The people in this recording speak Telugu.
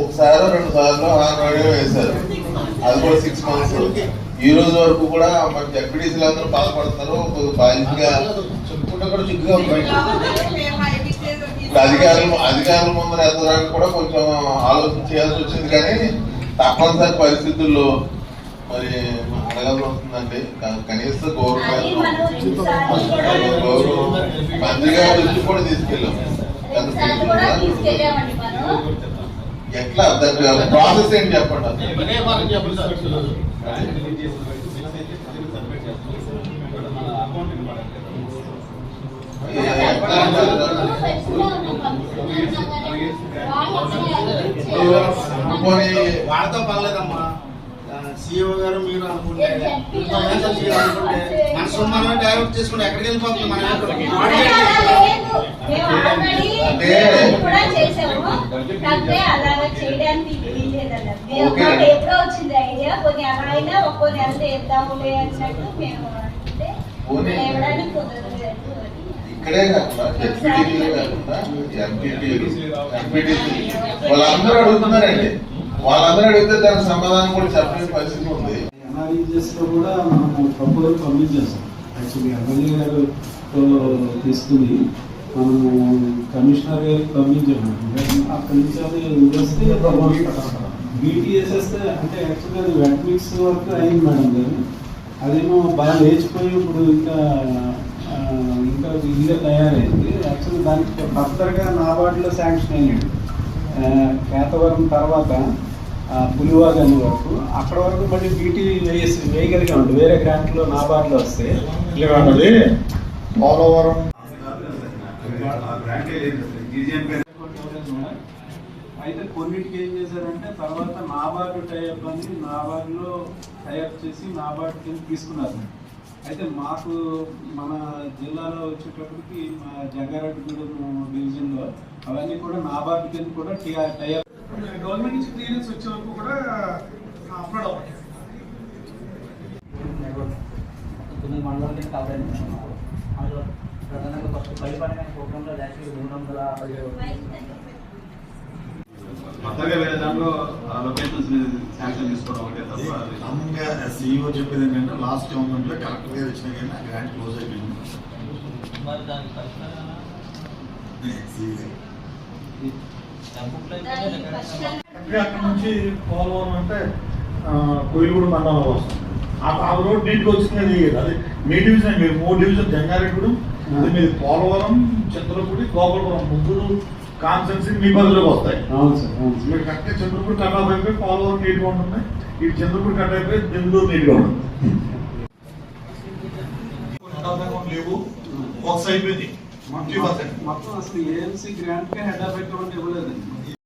ఒకసారి రెండు సార్లు ఆంధ్రాడియో వేశారు. అది కూడా సిక్స్ మంత్స్ ఈ రోజు వరకు కూడా మన జడ్పీటీసీలు అందరూ బాధపడుతున్నారు ఒక బాధ్యతగా చెప్పుకుంటే కూడా సిగ్గుగా. ఇప్పుడు అధికారులు అధికారుల ముందర ఎత్తడానికి కూడా కొంచెం ఆలోచన చేయాల్సి వచ్చింది. కానీ తప్పనిసరి పరిస్థితుల్లో మరి అడగాల్సి వస్తుందండి. కనీస గౌరవం గౌరవం మంత్రి గారి కూడా తీసుకెళ్ళాం రెండుసార్లు కూడా తీసుకెళ్ళామండి మనం ఎట్లా? దాని ప్రాసెస్ ఏంటి చెప్పండి. వాళ్ళతో పర్లేదమ్మా సీఓ గారు మీరు అనుకుంటే మన సొమ్మనే డైవర్ట్ చేసుకుంటే ఎక్కడికి వెళ్ళిపోతుంది మన కూడా చేసాము. కాకపోతే అలాగా చేయడానికి వీల్లేదన్నారు మేము ఓకే. మాకు ఎప్పుడో వచ్చింది ఐడియా కొన్ని అలా అయినా ఒక్కో నెల చేద్దాములే అన్నట్టు మేము అంటే పోనీ. లేవడానికి కుదరలేదు అని. ఇక్కడే కాకుండా జడ్పీటీసీ కాకుండా ఎంపీటీ ఎంపీటీసీ వాళ్ళందరూ అడుగుతున్నారండి. వాళ్ళందరూ అడిగితే దానికి సమాధానం కూడా చెప్పలేని పరిస్థితి ఉంది. లో కూడా మనము ప్రపోజల్ సబ్మిట్ చేస్తాం యాక్చువల్లీ ఎమ్మెల్యే గారు తో తీసుకుని మనము కమిషనర్ గారికి పంపించాము. అక్కడి నుంచి అది వస్తే బీటీఎస్ఎస్ అంటే యాక్చువల్గా అది వెట్ మిక్స్ వరకు అయింది మేడం గారు. అదేమో బాగా లేచిపోయి ఇప్పుడు ఇంకా ఇంకా ఇదిగా తయారైంది. యాక్చువల్ దానికి ఫర్దర్గా నాబార్డులో శాంక్షన్ అయ్యాడు కేతవరం తర్వాత ఆ, పులివాగన్ వరకు. అక్కడ వరకు మళ్ళీ బీటీ వేసి వేయగలిగామండి. వేరే గ్రాంట్లో నాబార్డులో వస్తే. పోలవరం అయితే కొన్నిటికి ఏం చేశారంటే తర్వాత నాబార్డు టైప్ అని నాబార్డులో టైప్ చేసి నాబార్డు కింద తీసుకున్నారు. అయితే మాకు మన జిల్లాలో వచ్చేటప్పటికి మా జంగారెడ్డిగూడెం డివిజన్లో అవన్నీ కూడా నాబార్డు కింద కూడా టైప్ గవర్నమెంట్ నుంచి క్లియరెన్స్ వచ్చే వరకు కూడా అప్లోడ్ అవ్వాలి తొమ్మిది మండలం కొత్తగా వేరే దాంట్లో లొకేషన్స్ శాంక్షన్ తీసుకోవడం ఒకటే తప్ప అది నమ్ముగా సీఈఓ చెప్పేది ఏంటంటే లాస్ట్ గవర్నమెంట్లో కలెక్టర్ గారు కానీ ఆ గ్రాంట్ క్లోజ్ అయిపోయింది. అక్కడ నుంచి పోలవరం అంటే కోయిలగూడ మండలం వస్తుంది. ఆ రోడ్ నీట్గా వచ్చింది అది అది మీ డివిజన్ మీరు మూడు డివిజన్ జంగారెడ్డి అది మీది పోలవరం చంద్రపూడి గోపాలపురం ముగ్గురు కాన్సెన్సీ మీ పరిధిలోకి వస్తాయి. అవును సార్ అవును సార్. మీరు కరెక్ట్గా చంద్రపూడి కట్ ఆఫ్ అయిపోయి పోలవరం నీట్గా ఉంటుంది ఇటు చంద్రపూడి కట్ అయిపోయి బెంగళూరు నీట్గా ఉంటుంది లేవు. బాక్స్ అయిపోయింది. మొత్తం అసలు ఏఎంసీ గ్రాంట్కే హెడ్ ఆఫ్ అకౌంట్ ఇవ్వలేదండి.